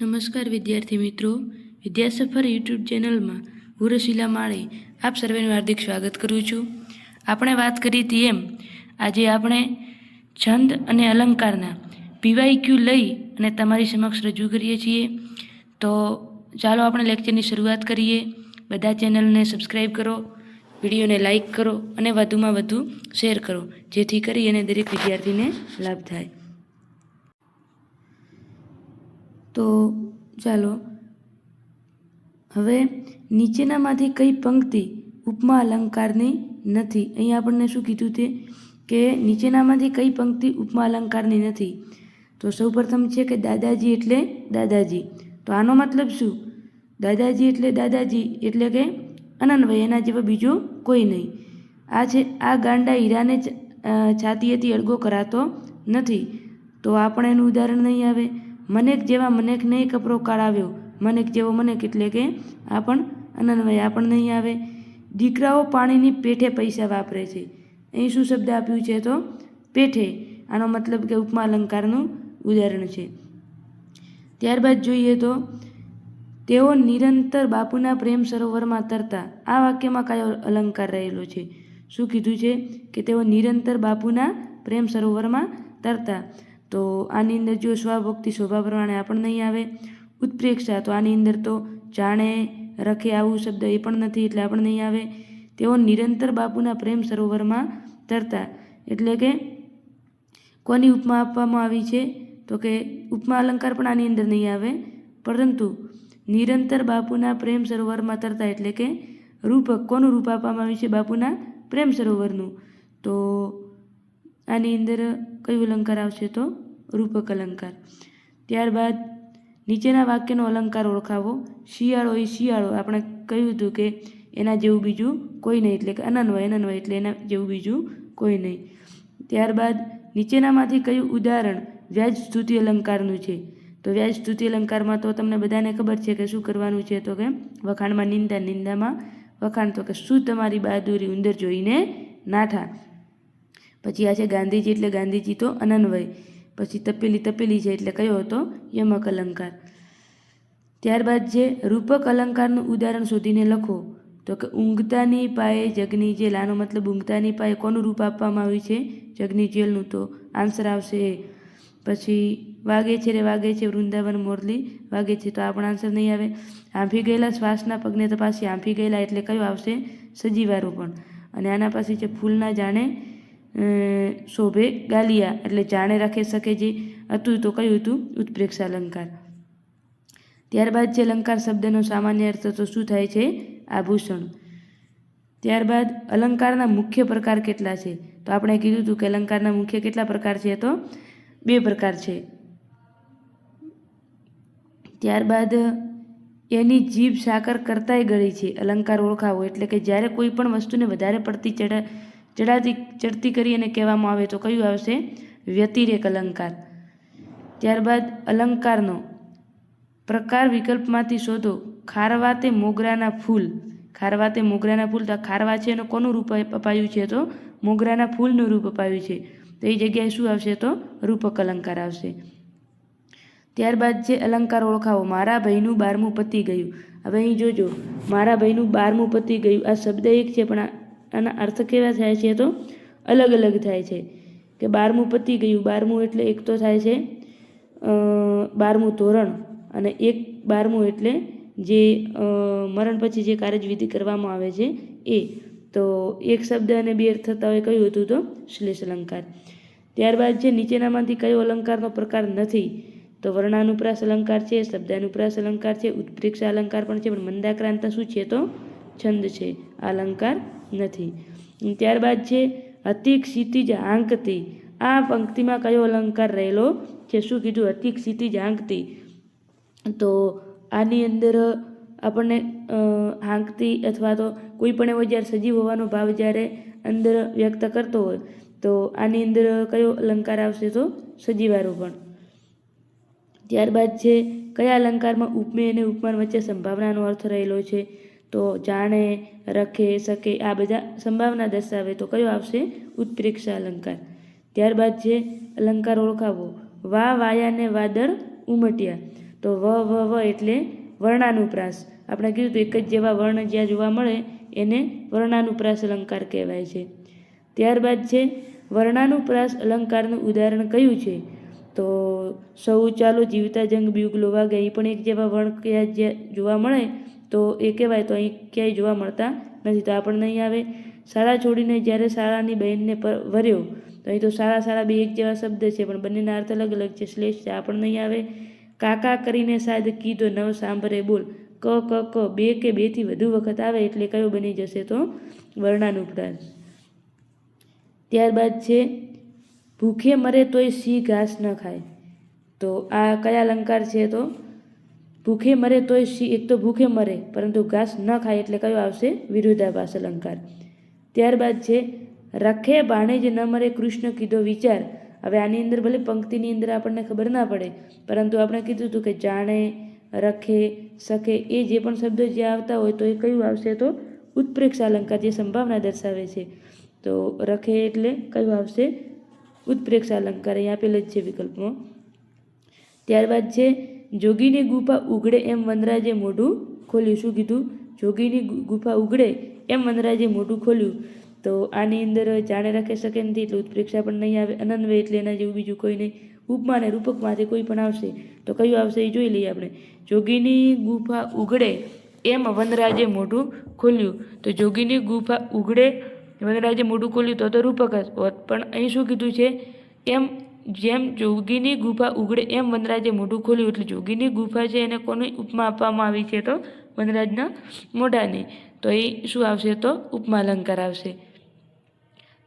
નમસ્કાર વિદ્યાર્થી મિત્રો. વિદ્યાસફર યુટ્યુબ ચેનલમાં હું રસીલા માળી આપ સર્વેનું હાર્દિક સ્વાગત કરું છું. આપણે વાત કરી હતી એમ, આજે આપણે છંદ અને અલંકારના પીવાયક્યુ લઈ અને તમારી સમક્ષ રજૂ કરીએ છીએ. તો ચાલો આપણે લેક્ચરની શરૂઆત કરીએ. બધા ચેનલને સબસ્ક્રાઈબ કરો, વિડીયોને લાઈક કરો અને વધુમાં વધુ શેર કરો, જેથી કરી અને દરેક વિદ્યાર્થીને લાભ થાય. તો ચાલો. હવે નીચેનામાંથી કઈ પંક્તિ ઉપમા અલંકારની નથી? અહીં આપણને શું કીધું તે કે નીચેનામાંથી કઈ પંક્તિ ઉપમા અલંકારની નથી? તો સૌપ્રથમ છે કે દાદાજી એટલે દાદાજી. તો આનો મતલબ શું? દાદાજી એટલે દાદાજી એટલે કે અનન્વય, એના જેવા બીજો કોઈ નહીં. આ છે, આ ગાંડા હીરાને છાતીએથી અળગો કરાતો નથી. તો આપણે એનું ઉદાહરણ નહીં આવે. મનેક જેવા મનેક નહીં કપરો કાઢાવ્યો મનેક જેવો મનેક એટલે કે આ પણ અનન્વય આ પણ નહીં આવે. દીકરાઓ પાણીની પેઠે પૈસા વાપરે છે. અહીં શું શબ્દ આપ્યું છે તો? પેઠે. આનો મતલબ કે ઉપમા અલંકારનું ઉદાહરણ છે. ત્યારબાદ જોઈએ તો, તેઓ નિરંતર બાપુના પ્રેમ સરોવરમાં તરતા. આ વાક્યમાં કયો અલંકાર રહેલો છે. શું કીધું છે? કે તેઓ નિરંતર બાપુના પ્રેમ સરોવરમાં તરતા. તો આની અંદર જો સ્વભક્તિ શોભા પ્રમાણે આપણને નહીં આવે, ઉત્પ્રેક્ષા, તો આની અંદર તો જાણે, રખે આવું શબ્દ એ પણ નથી એટલે આપણને નહીં આવે. તેઓ નિરંતર બાપુના પ્રેમ સરોવરમાં તરતા. એટલે કે કોની ઉપમા આપવામાં આવી છે? તો કે ઉપમા અલંકાર પણ આની અંદર નહીં આવે. પરંતુ નિરંતર બાપુના પ્રેમ સરોવરમાં તરતા એટલે કે રૂપક કોનું રૂપ આપવામાં આવ્યું છે બાપુના પ્રેમ સરોવરનું? તો આની અંદર કયું અલંકાર આવશે તો રૂપક અલંકાર. ત્યારબાદ નીચેના વાક્યનો અલંકાર ઓળખાવો. શિયાળો એ શિયાળો. આપણે કહ્યું હતું કે એના જેવું બીજું કોઈ નહીં. એટલે કે અનન્વય અનન્વય એટલે એના જેવું બીજું કોઈ નહીં. ત્યારબાદ નીચેનામાંથી કયું ઉદાહરણ વ્યાજ સ્તુતિ અલંકારનું છે? તો વ્યાજ સ્તુતિ અલંકારમાં તો તમને બધાને ખબર છે કે શું કરવાનું છે? તો કે વખાણમાં નિંદા, નિંદામાં વખાણ. તો કે શું તમારી બહાદુરી ઉંદર જોઈને નાઠા પછી આ છે ગાંધીજી એટલે ગાંધીજી તો અનન્વય. પછી તપેલી તપેલી છે એટલે કયો હતો? યમક અલંકાર. ત્યારબાદ જે રૂપક અલંકારનું ઉદાહરણ શોધીને લખો. તો કે ઊંઘતાની પાયે જગની જેલ. આનો મતલબ ઊંઘતાની પાયે કોનું રૂપ આપવામાં આવ્યું છે? જગની જેલનું. તો આન્સર આવશે પછી વાગે છે રે વાગે છે વૃંદાવન મોરલી. વાગે છે તો આ પણ આન્સર નહીં આવે. આંફી ગયેલા શ્વાસના પગને તપાસી. આંફી ગયેલા એટલે કયો આવશે? સજીવારો પણ અને આના પાસે છે ફૂલના જાણે શોભે ગાલિયા એટલે જાણે રાખી શકે જે હતું તો કયું હતું? ઉત્પ્રેક્ષા અલંકાર. ત્યારબાદ છે અલંકાર શબ્દનો સામાન્ય અર્થ તો શું થાય છે? આભૂષણ. ત્યારબાદ અલંકારના મુખ્ય પ્રકાર કેટલા છે? તો આપણે કીધું હતું કે અલંકારના મુખ્ય કેટલા પ્રકાર છે? તો બે પ્રકાર છે. ત્યારબાદ એની જીભ સાકર કરતાંય ગળી છે. અલંકાર ઓળખાવો એટલે કે જ્યારે કોઈ પણ વસ્તુને વધારે પડતી ચડા ચડાતી, ચડતી કરી અને કહેવામાં આવે તો કયું આવશે? વ્યતિરેક અલંકાર. ત્યારબાદ અલંકારનો પ્રકાર વિકલ્પમાંથી શોધો. ખારવા તે મોગરાના ફૂલ. ખારવા તે મોગરાના ફૂલ તો ખારવા છે એનું કોનું રૂપ અપાયું છે તો? મોગરાના ફૂલનું રૂપ અપાયું છે. તો એ જગ્યાએ શું આવશે તો? રૂપક અલંકાર આવશે. ત્યારબાદ છે અલંકાર ઓળખાવો. મારા ભાઈનું બારમું પતી ગયું. હવે અહીં જોજો. મારા ભાઈનું બારમું પતી ગયું. આ શબ્દ એક છે પણ આના અર્થ કેવા થાય છે તો? અલગ અલગ થાય છે. કે બારમું પતી ગયું, બારમું એટલે એક તો થાય છે બારમું ધોરણ અને એક બારમું એટલે જે મરણ પછી જે કાર્યવિધિ કરવામાં આવે છે એ. તો એક શબ્દ અને બે અર્થ થતા હોય કયું હતું તો શ્લેષ અલંકાર. ત્યારબાદ છે નીચેનામાંથી કયો અલંકારનો પ્રકાર નથી, તો વર્ણાનુપ્રાસ અલંકાર છે, શબ્દાનુપ્રાસ અલંકાર છે, ઉત્પ્રેક્ષા અલંકાર પણ છે, પણ મંદાક્રાંત શું છે તો? છંદ છે, અલંકાર નથી. ત્યારબાદ છે, અતિક ક્ષિતિજ આંકતી. આ પંક્તિમાં કયો અલંકાર રહેલો છે? શું કીધું? અતિક ક્ષિતિજ આંકતી. તો આની અંદર આપણને હાંકતી અથવા તો કોઈ પણ એવો જ્યારે સજીવ હોવાનો ભાવ જ્યારે અંદર વ્યક્ત કરતો હોય, તો આની અંદર કયો અલંકાર આવશે તો? સજીવારોપણ. ત્યારબાદ છે, કયા અલંકારમાં ઉપમેય અને ઉપમાન વચ્ચે સંભાવનાનો અર્થ રહેલો છે? તો જાણે રખે શકે આ બધા સંભાવના દર્શાવે તો કયો આવશે? ઉત્પ્રેક્ષા અલંકાર. ત્યારબાદ છે અલંકાર ઓળખાવો. વા વાયાને વાદળ ઉમટ્યા. તો વ વ વ એટલે વર્ણાનુપ્રાસ. આપણે કીધું હતું એક જ જેવા વર્ણ જ્યાં જોવા મળે એને વર્ણાનુપ્રાસ અલંકાર કહેવાય છે. ત્યારબાદ છે વર્ણાનુપ્રાસ અલંકારનું ઉદાહરણ કયું છે? તો સૌ ચાલો જીવતા જંગ બ્યુગલો વાગે. એ પણ એક જેવા વર્ણ ક્યાં જોવા મળે તો એ કહેવાય તો અહીં ક્યાંય જોવા મળતા નથી. તો આપણને નહીં આવે, શાળા છોડીને જ્યારે શાળાની બહેનને પર વર્યો, તો અહીં તો સારા સારા બે એક જેવા શબ્દ છે, પણ બંનેના અર્થ અલગ અલગ છે. શ્લેષ છે. આપણને પણ નહીં આવે, કાકા કરીને સાદ કીધો, નવ સાંભરે બોલ. ક ક ક, બે કે બેથી વધુ વખત આવે એટલે કયો બની જશે તો? વર્ણાનુપ્રાસ. ત્યારબાદ છે, ભૂખે મરે તોય સિંહ ઘાસ ન ખાય. તો આ કયા અલંકાર છે તો? ભૂખે મરે તોય સિંહ એક તો ભૂખે મરે, પરંતુ ઘાસ ન ખાય એટલે કયો આવશે? વિરોધાભાસ, અલંકાર. ત્યારબાદ છે, રખે બાણે જ ન મરે કૃષ્ણ કીધો વિચાર. હવે આની અંદર ભલે પંક્તિની અંદર આપણને ખબર ના પડે, પરંતુ આપણે કીધું હતું કે જાણે, રખે, સખે એ જે પણ શબ્દો જે આવતા હોય તો એ કયું આવશે તો? ઉત્પ્રેક્ષ અલંકાર જે સંભાવના દર્શાવે છે. તો રખે એટલે કયું આવશે? ઉત્પ્રેક્ષ અલંકાર, અહીં આપેલ જ છે વિકલ્પમાં. ત્યારબાદ છે જોગીની ગુફા ઉઘડે એમ વનરાજે મોઢું ખોલ્યું. શું કીધું? જોગીની ગુફા ઉઘડે એમ વનરાજે મોઢું ખોલ્યું. તો આની અંદર જાણે રાખી શકે નથી એટલે ઉત્પ્રેક્ષા પણ નહીં આવે અનન્વય એટલે એના જેવું બીજું કોઈ નહીં. ઉપમાને રૂપકમાંથી કોઈ પણ આવશે. તો કયું આવશે એ જોઈ લઈએ આપણે. જોગીની ગુફા ઉઘડે એમ વનરાજે મોઢું ખોલ્યું. તો જોગીની ગુફા ઉઘડે વનરાજે મોઢું ખોલ્યું તો તો રૂપક હોત. પણ અહીં શું કીધું છે? એમ જેમ જોગીની ગુફા ઉઘડે એમ વનરાજે મોઢું ખોલ્યું એટલે જોગીની ગુફા છે એને કોની ઉપમા આપવામાં આવી છે તો વનરાજના મોઢાની. તો એ શું આવશે તો ઉપમા અલંકાર આવશે.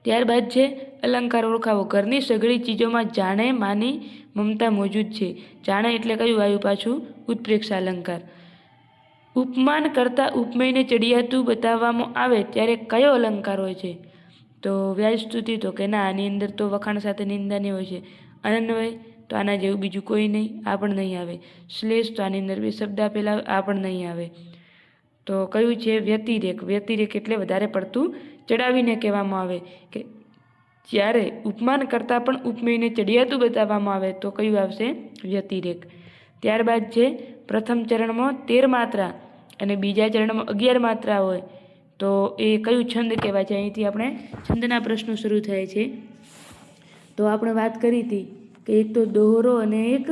ત્યારબાદ છે અલંકાર ઓળખાવો. ઘરની સઘળી ચીજોમાં જાણે, માની, મમતા મોજૂદ છે. જાણે એટલે કયું આવ્યું પાછું? ઉત્પ્રેક્ષા અલંકાર. ઉપમાન કરતાં ઉપમેયને ચડિયાતું બતાવવામાં આવે ત્યારે કયો અલંકાર હોય છે? તો વ્યાજસ્તુતિ તો કે ના, આની અંદર તો વખાણ સાથે નિંદાની હોય છે. અનન્વય તો આના જેવું બીજું કોઈ નહીં, આ પણ નહીં આવે. શ્લેષ, તો આની અંદર બે શબ્દ આપેલા, આ પણ નહીં આવે. તો કયું છે વ્યતિરેક? વ્યતિરેક એટલે વધારે પડતું ચડાવીને કહેવામાં આવે કે જ્યારે ઉપમાન કરતાં પણ ઉપમેયને ચડિયાતું બતાવવામાં આવે, તો કયું આવશે? વ્યતિરેક. ત્યારબાદ છે પ્રથમ ચરણમાં તેર માત્રા અને બીજા ચરણમાં અગિયાર માત્રા હોય. તો એ કયું છંદ કહેવાય છે? અહીંથી આપણે છંદના પ્રશ્નો શરૂ થાય છે. તો આપણે વાત કરી હતી કે એક તો દોહરો અને એક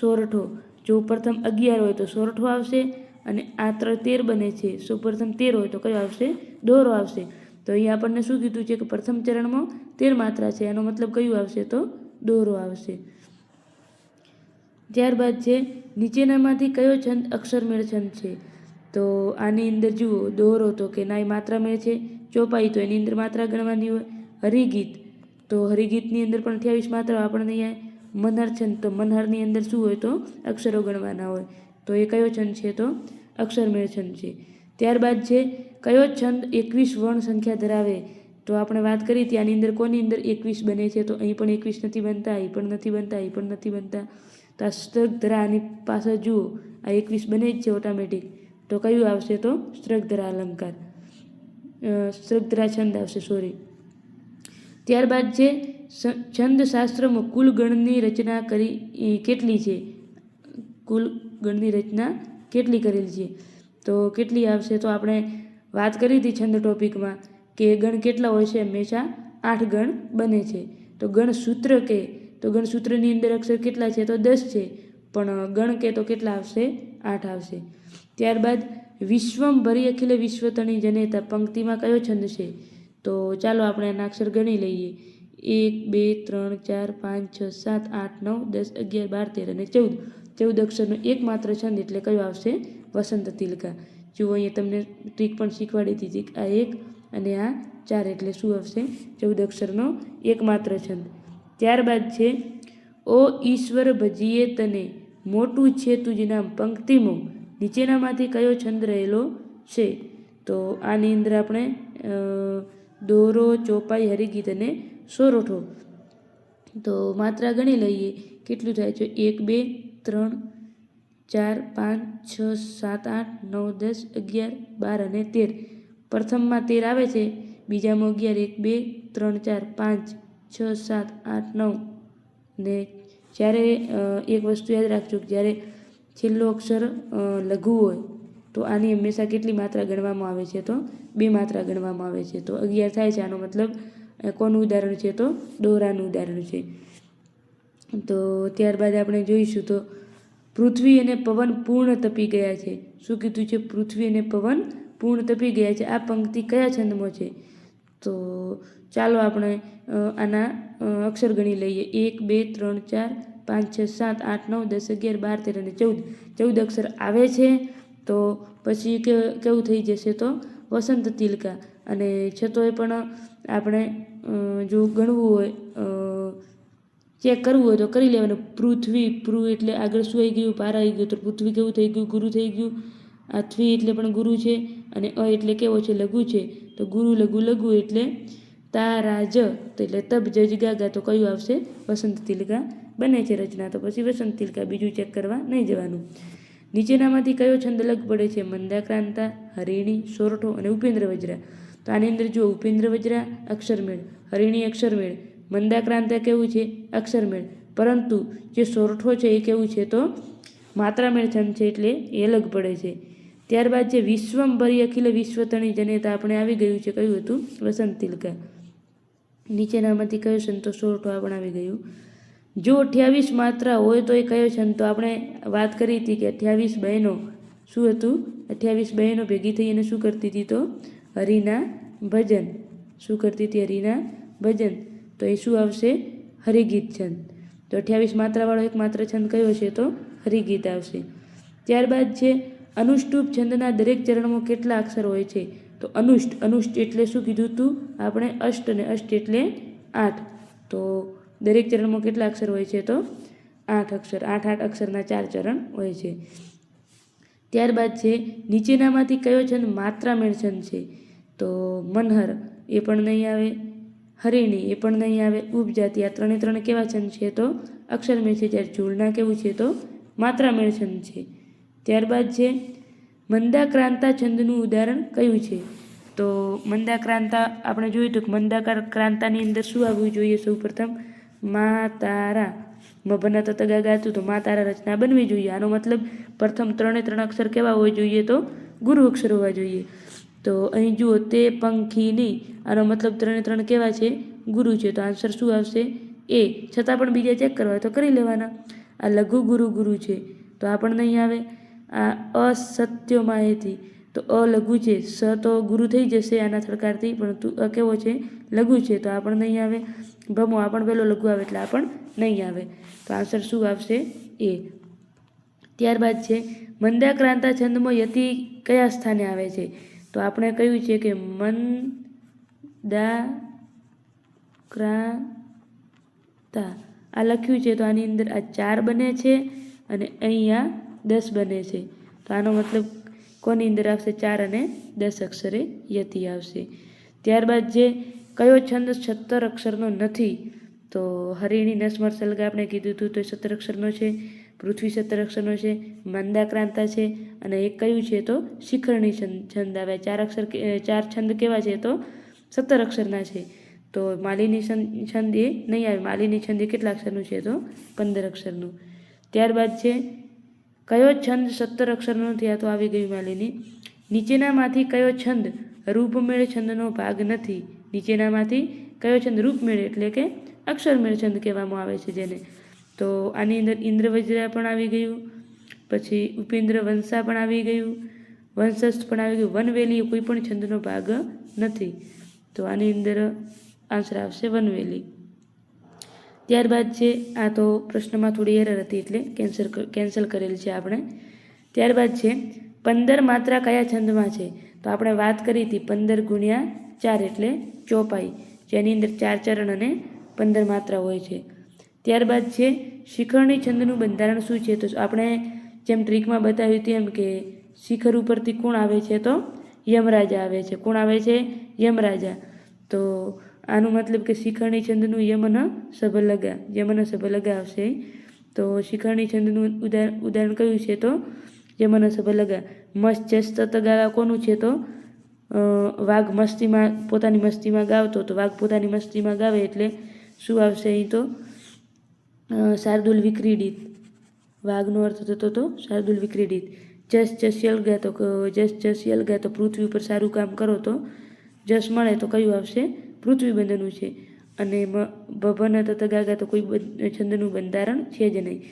સોરઠો. જો પ્રથમ અગિયાર હોય તો સોરઠો આવશે અને આ તેર બને છે. સો પ્રથમ તેર હોય તો કયો આવશે? દોહરો આવશે. તો અહીં આપણને શું કીધું છે કે પ્રથમ ચરણમાં તેર માત્રા છે. એનો મતલબ કયું આવશે? તો દોહરો આવશે. ત્યારબાદ છે, નીચેનામાંથી કયો છંદ અક્ષરમેળ છંદ છે? તો આની અંદર જુઓ દોહરો તો કે ના એ માત્રા મેળ છે, ચોપાઈ તો એની અંદર માત્રા ગણવાની હોય. હરિગીત તો હરિગીતની અંદર પણ અઠ્યાવીસ માત્રા આપણને આવે મનહર છંદ તો મનહરની અંદર શું હોય તો અક્ષરો ગણવાના હોય. તો એ કયો છંદ છે તો? અક્ષરમેળ છંદ છે. ત્યારબાદ છે, કયો છંદ એકવીસ વર્ણ સંખ્યા ધરાવે? તો આપણે વાત કરી હતી આની અંદર કોની અંદર એકવીસ બને છે તો અહીં પણ એકવીસ નથી બનતા, અહીં પણ નથી બનતા, અહીં પણ નથી બનતા. તો આ સ્ત્રગધરા આની પાછળ જુઓ, આ એકવીસ બને જ છે ઓટોમેટિક તો કયું આવશે તો? સ્ત્રગધરા અલંકાર સ્ત્રગધરા છંદ આવશે સોરી ત્યારબાદ છે છંદશાસ્ત્રમાં કુલ ગણની રચના કરી કેટલી છે? કુલ ગણની રચના કેટલી કરેલી છે? તો કેટલી આવશે? તો આપણે વાત કરી હતી છંદ ટોપિકમાં કે ગણ કેટલા હોય છે? હંમેશા આઠ ગણ બને છે. તો ગણ સૂત્ર કે, તો ગણ સૂત્રની અંદર અક્ષર કેટલા છે? તો દસ છે. પણ ગણ કે તો કેટલા આવશે? આઠ આવશે. ત્યારબાદ વિશ્વમ ભરી અખિલ વિશ્વતણી જનેતા પંક્તિમાં કયો છંદ છે? તો ચાલો આપણે આના અક્ષર ગણી લઈએ. એક, બે, ત્રણ, ચાર, પાંચ, છ, સાત, આઠ, નવ, દસ, અગિયાર, બાર, તેર અને ચૌદ. ચૌદ અક્ષરનો એકમાત્ર છંદ એટલે કયો આવશે? વસંત તિલકા. જુઓ, અહીંયા તમને ટ્રીક પણ શીખવાડી દીધી. આ એક અને આ ચાર એટલે શું આવશે? ચૌદ અક્ષરનો એકમાત્ર છંદ. ત્યારબાદ છે, ઓ ઈશ્વર ભજીએ તને, મોટું છે તુજ નામ પંક્તિમાં. નીચેનામાંથી કયો છંદ રહેલો છે? તો આની અંદર આપણે દોરો, ચોપાઈ, હરિગીત અને સોરઠો. તો માત્રા ગણી લઈએ, કેટલું થાય છે? એક, બે, ત્રણ, ચાર, પાંચ, છ, સાત, આઠ, નવ, દસ, અગિયાર, બાર અને તેર. પ્રથમમાં તેર આવે છે, બીજામાં અગિયાર, એક, બે, ત્રણ, ચાર, પાંચ, છ, સાત, આઠ, નવ. ને જ્યારે એક વસ્તુ યાદ રાખજો કે જ્યારે છેલ્લો અક્ષર લઘુ હોય, તો આની હંમેશા કેટલી માત્રા ગણવામાં આવે છે તો? બે માત્રા ગણવામાં આવે છે તો અગિયાર થાય છે. આનો મતલબ કોનું ઉદાહરણ છે તો? દોહરાનું ઉદાહરણ છે. તો ત્યારબાદ આપણે જોઈશું તો, પૃથ્વી અને પવન પૂર્ણ તપી ગયા છે. શું કીધું છે? પૃથ્વી અને પવન પૂર્ણ તપી ગયા છે. આ પંક્તિ કયા છંદમાં છે? તો ચાલો આપણે આના અક્ષર ગણી લઈએ. એક, બે, ત્રણ, ચાર પાંચ, છ, સાત, આઠ, નવ, દસ, અગિયાર, બાર, તેર અને ચૌદ ચૌદ અક્ષર આવે છે, તો પછી કે, કેવું થઈ જશે તો? વસંત તિલકા. અને છતોય પણ આપણે જો ગણવું હોય ચેક કરવું હોય તો કરી લેવાનું. પૃથ્વી, પૃ એટલે આગળ શું આવી ગયું? પાર આવી ગયું. તો પૃથ્વી કેવું થઈ ગયું? ગુરુ થઈ ગયું. આ થ્વી એટલે પણ ગુરુ છે અને અ એટલે કેવો છે? લઘુ છે. તો ગુરુ લઘુ લઘુ એટલે તારા જ તો એટલે તબ જજ ગાગા તો કયું આવશે? વસંત તિલકા. બને છે રચના, તો પછી વસંત તિલકા બીજું ચેક કરવા નહીં જવાનું. નીચેનામાંથી કયો છંદ અલગ પડે છે? મંદાક્રાંતા, હરિણી, સોરઠો અને ઉપેન્દ્ર વજ્રા. તો આની અંદર જુઓ, ઉપેન્દ્ર વજ્રા, અક્ષરમેળ. હરિણી, અક્ષરમેળ. મંદાક્રાંતા કેવું છે? અક્ષરમેળ. પરંતુ જે સોરઠો છે એ કેવું છે? તો માત્રામેળ છંદ છે એટલે એ અલગ પડે છે. ત્યારબાદ જે વિશ્વંભરી અખિલ વિશ્વતણી જનેતા આપણે આવી ગયું છે, કયું હતું? વસંત તિલકા. નીચેનામાંથી કયો તો સોરઠો આપણે આવી ગયું. જો અઠ્યાવીસ માત્રા હોય તો એ કયો છંદ તો આપણે વાત કરી હતી કે અઠ્યાવીસ બહેનો. શું હતું? અઠ્યાવીસ બહેનો ભેગી થઈ અને શું કરતી હતી તો? હરિના ભજન. શું કરતી હતી હરિના ભજન? તો એ શું આવશે? હરિગીત છંદ. તો અઠ્યાવીસ માત્રાવાળો એક માત્ર છંદ કયો છે તો? હરિગીત આવશે. ત્યારબાદ છે, અનુષ્ટુપ છંદના દરેક ચરણમાં કેટલા અક્ષર હોય છે? તો અનુષ્ટ. અનુષ્ટ એટલે શું કીધું હતું આપણે અષ્ટ અને અષ્ટ એટલે આઠ. તો દરેક ચરણમાં કેટલા અક્ષર હોય છે તો? આઠ અક્ષર. આઠ આઠ અક્ષરના ચાર ચરણ હોય છે. ત્યારબાદ છે, નીચેનામાંથી કયો છંદ માત્રામેળ છંદ છે? તો મનહર, એ પણ નહીં આવે. હરિણી, એ પણ નહીં આવે. ઉપજાતિ, આ ત્રણે ત્રણ કેવા છંદ છે તો? અક્ષરમેળ છે, જ્યારે ઝૂળના કેવું છે તો? માત્રામેળ છંદ છે. ત્યારબાદ છે, મંદાક્રાંતા છંદનું ઉદાહરણ કયું છે? તો મંદાક્રાંતા, આપણે જોયું હતું કે મંદાકાર ક્રાંતાની અંદર શું આવવું જોઈએ સૌ પ્રથમ મા તારા મભના તો તગા ગાતું તો મા તારા રચના બનવી જોઈએ. આનો મતલબ પ્રથમ ત્રણે ત્રણ અક્ષર કેવા હોવા જોઈએ તો ગુરુ અક્ષર હોવા જોઈએ. તો અહીં જુઓ, તે પંખીની આનો મતલબ ત્રણે ત્રણ કેવા છે? ગુરુ છે. તો આન્સર શું આવશે? એ. છતાં પણ બીજા ચેક કરવા તો કરી લેવાના. આ લઘુ ગુરુ ગુરુ છે. તો આ પણ નહીં આવે. આ અસત્ય માહિતી. તો અ લઘુ છે. સ તો ગુરુ થઈ જશે આના સરકારથી પરંતુ અ કેવો છે? લઘુ છે. તો આ પણ નહીં આવે. ભમો આ પણ પહેલો લઘુ આવે એટલે આ પણ નહીં આવે. તો આન્સર શું આવશે? એ. ત્યારબાદ છે, મંદાક્રાંતા છંદમાં યતિ કયા સ્થાને આવે છે? તો આપણે કહ્યું છે કે મન દા ક્રાંતા આ લખ્યું છે તો આની અંદર આ ચાર બને છે અને અહીંયા દસ બને છે. તો આનો મતલબ કોની અંદર આવશે? ચાર અને દસ અક્ષરે યતિ આવશે. ત્યારબાદ જે કયો છંદ સત્તર અક્ષરનો નથી? તો હરિણી નસમર સલગા આપણે કીધું હતું, તો સત્તર અક્ષરનો છે, પૃથ્વી સત્તર અક્ષરનો છે, મંદાક્રાંતા છે, અને એક કયું છે તો શિખરણી છંદ આવે. ચાર અક્ષર ચાર છંદ કેવા છે તો? સત્તર અક્ષરના છે. તો માલિની છંદ એ નહીં આવે. માલિની છંદ એ કેટલા અક્ષરનું છે તો? પંદર અક્ષરનું. ત્યારબાદ છે, કયો છંદ સત્તર અક્ષરનો નથી? આ તો આવી ગયું માલિની. નીચેનામાંથી કયો છંદ રૂપમેળ છંદનો ભાગ નથી? નીચેનામાંથી કયો છંદ રૂપમેળ એટલે કે અક્ષરમેળ છંદ કહેવામાં આવે છે જેને. તો આની અંદર ઇન્દ્રવજ્રા પણ આવી ગયું, પછી ઉપેન્દ્ર વંશા પણ આવી ગયું, વંશસ્થ પણ આવી ગયું વનવેલી કોઈ પણ છંદનો ભાગ નથી. તો આની અંદર આન્સર આવશે વનવેલી. ત્યારબાદ છે, આ તો પ્રશ્નમાં થોડી એરર હતી એટલે કેન્સલ કેન્સલ કરેલ છે આપણે. ત્યારબાદ છે, પંદર માત્રા કયા છંદમાં છે? તો આપણે વાત કરી હતી પંદર ગુણ્યા ચાર એટલે ચોપાઈ, જેની અંદર ચાર ચરણ અને પંદર માત્રા હોય છે. ત્યારબાદ છે શિખરણી છંદનું બંધારણ શું છે? તો આપણે જેમ ટ્રીકમાં બતાવ્યું તેમ કે શિખર ઉપરથી કોણ આવે છે તો યમરાજા આવે છે. કોણ આવે છે? યમરાજા. તો આનું મતલબ કે શિખરણી છંદનું યમન સભલગા યમન સભલગા આવશે. તો શિખરણી છંદનું ઉદાહરણ ઉદાહરણ કયું છે તો યમન સભલગા. મસ્ત ચસ્ત ગાવા કોનું છે તો વાઘ મસ્તીમાં, પોતાની મસ્તીમાં ગાવતો તો વાઘ પોતાની મસ્તીમાં ગાવે એટલે શું આવશે અહીં તો શાર્દુલ વિક્રીડિત. વાઘનો અર્થ થતો હતો શાર્દુલ વિક્રીડિત. જસ જસ્યલ ગયા તો ક- જસ જસ્યલ ગયા તો પૃથ્વી ઉપર સારું કામ કરો તો જસ મળે તો કયું આવશે? પૃથ્વી બંધનું છે. અને ભભન તત ગાગા તો કોઈ છંદનું બંધારણ છે જ નહીં.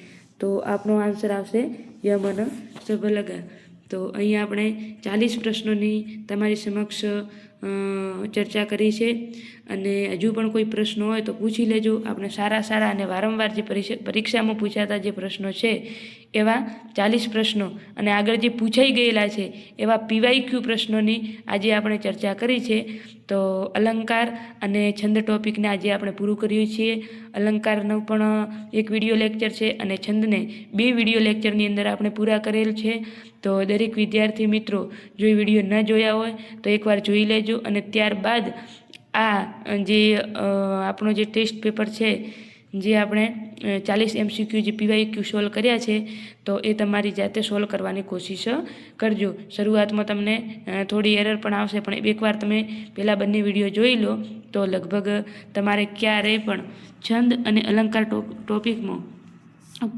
તો આપણો આન્સર આવશે યમન સભલગા. તો અહીંયા આપણે ચાલીસ પ્રશ્નોની તમારી સમક્ષ ચર્ચા કરી છે. અને હજુ પણ કોઈ પ્રશ્નો હોય તો પૂછી લેજો. આપણે સારા સારા અને વારંવાર જે પરીક્ષા પરીક્ષામાં પૂછાતા જે પ્રશ્નો છે, એવા ચાલીસ પ્રશ્નો અને આગળ જે પૂછાઈ ગયેલા છે, એવા પીવાય ક્યુ પ્રશ્નોની આજે આપણે ચર્ચા કરી છે. તો અલંકાર અને છંદ ટોપિકને આજે આપણે પૂરું કર્યું છીએ. અલંકારનો પણ એક વીડિયો લેક્ચર છે અને છંદને બે વીડિયો લેક્ચરની અંદર આપણે પૂરા કરેલ છે. તો દરેક વિદ્યાર્થી મિત્રો, જો એ વીડિયો ન જોયા હોય, તો એકવાર જોઈ લેજો અને ત્યારબાદ આ જે આપણો જે ટેસ્ટ પેપર છે જે આપણે ચાલીસ એમસીક્યુ જે પીવાય ક્યુ સોલ્વ કર્યા છે, તો એ તમારી જાતે સોલ્વ કરવાની કોશિશ કરજો. શરૂઆતમાં તમને થોડી એરર પણ આવશે, પણ એકવાર તમે પહેલાં બંને વીડિયો જોઈ લો, તો લગભગ તમારે ક્યારેય પણ છંદ અને અલંકાર ટોપિકમાં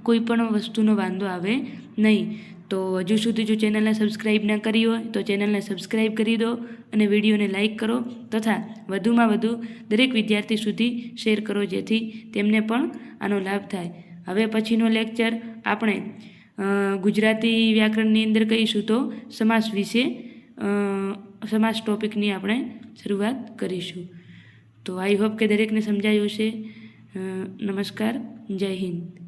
કોઈ પણ વસ્તુનો વાંધો આવે નહીં. તો હજુ સુધી જો ચેનલને સબસ્ક્રાઈબ ન કરી હોય તો ચેનલને સબસ્ક્રાઈબ કરી દો અને વિડીયોને લાઈક કરો તથા વધુમાં વધુ દરેક વિદ્યાર્થી સુધી શેર કરો જેથી તેમને પણ આનો લાભ થાય. હવે પછીનો લેક્ચર આપણે ગુજરાતી વ્યાકરણની અંદર કહીશું તો સમાસ વિશે સમાસ ટોપિકની આપણે શરૂઆત કરીશું. તો આઈ હોપ કે દરેકને સમજાયું હશે. નમસ્કાર. જય હિન્દ.